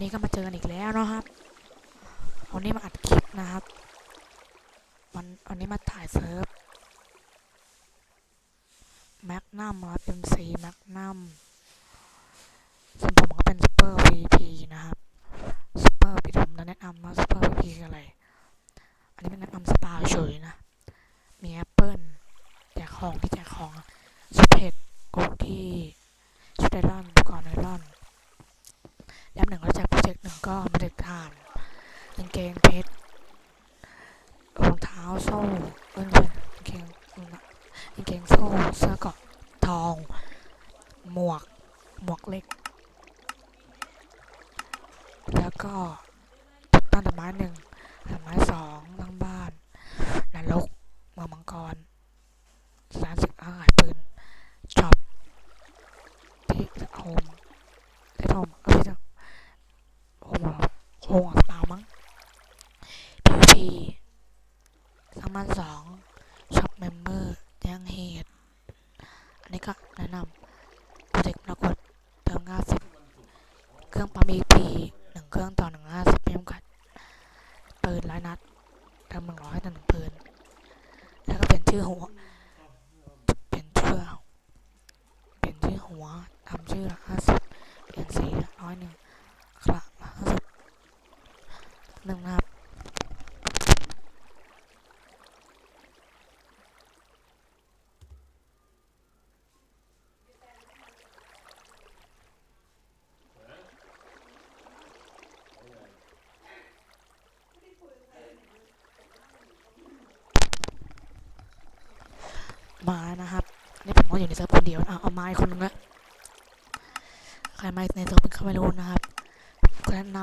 นี้ก็มาเจอกันอีกแล้วนะครับ วันนี้มาอัดคลิปนะครับ วันวันนี้มาถ่ายเซิร์ฟแมกนัมครับ MC แมกนัมส่วนผมก็เป็นซูเปอร์ VP นะครับซูเปอร์พี่ผมแนะนำว่าซูเปอร์ VP คืออะไร อันนี้เป็นแนะนำสตาร์เฉยนะ มีแอปเปิลแจกของที่แจกของชุเพชรกุกกี้ชุดไอรอนอุปกรณ์ไอรอนแอปหนึ่งก็ กโปรเจกต์หนึ่งก็มาเด็ดทานกางเกงเพชรรองเท้าโซ่เพื่อนๆกางเกงกางเกงโซ่เสื้อเกาะทอง หมวก หมวกเล็ก แล้วก็ต้นดอกไม้หนึ่งดอกไม้สองทั้งบ้านนรกเมืองมังกรสารสึกอาหารปืนช็อปที่โฮมที่โฮมเอ้ยที่โฮม โฮมของเปล่ามั้ง PVP สามพันสองช็อปเมมเบอร์แจ้งเหตุ อันนี้ก็แนะนำโปรเจกต์ปรากฏเติม50เครื่องปั๊ม EP หนึ่งเครื่องต่อหนึ่งห้าสิบเมมกัดปืนร้อยนัดเติมหนึ่งร้อยต่อหนึ่งปืน แล้วก็เปลี่ยนชื่อหัวเปลี่ยนชื่อเปลี่ยนชื่อหัวทำชื่อห้าสิบเปลี่ยนสีร้อยหนึ่งครับห้าสิบหนึ่งนะครับ มานะครับ นี่ผมก็อยู่ในเซิร์ฟคนเดียวอะเอาไม้คนนึงละใครมาในเซิร์ฟเป็นเขาไม่รู้นะครับก็แนะน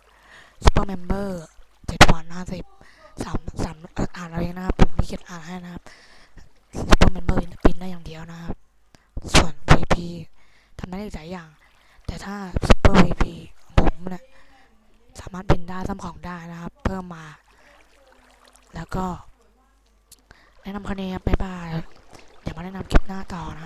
ำซูเปอร์เมมเบอร์เจ็ดวันห้าสิบสามสามอ่านเอาเองนะครับ ผมม่เขียนอ่านให้นะครับซูเปอร์เมมเบอร์ปินได้อย่างเดียวนะครับ ส่วน VP ทำได้หลายอย่าง แต่ถ้าซูเปอร์ VP ผมเนี่ยสามารถบินได้ทำของได้นะครับ เพิ่มมา แล้วก็ แนะนำคะแนนบ๊ายบายเดี๋ยวมาแนะนำคลิปหน้าต่อนะ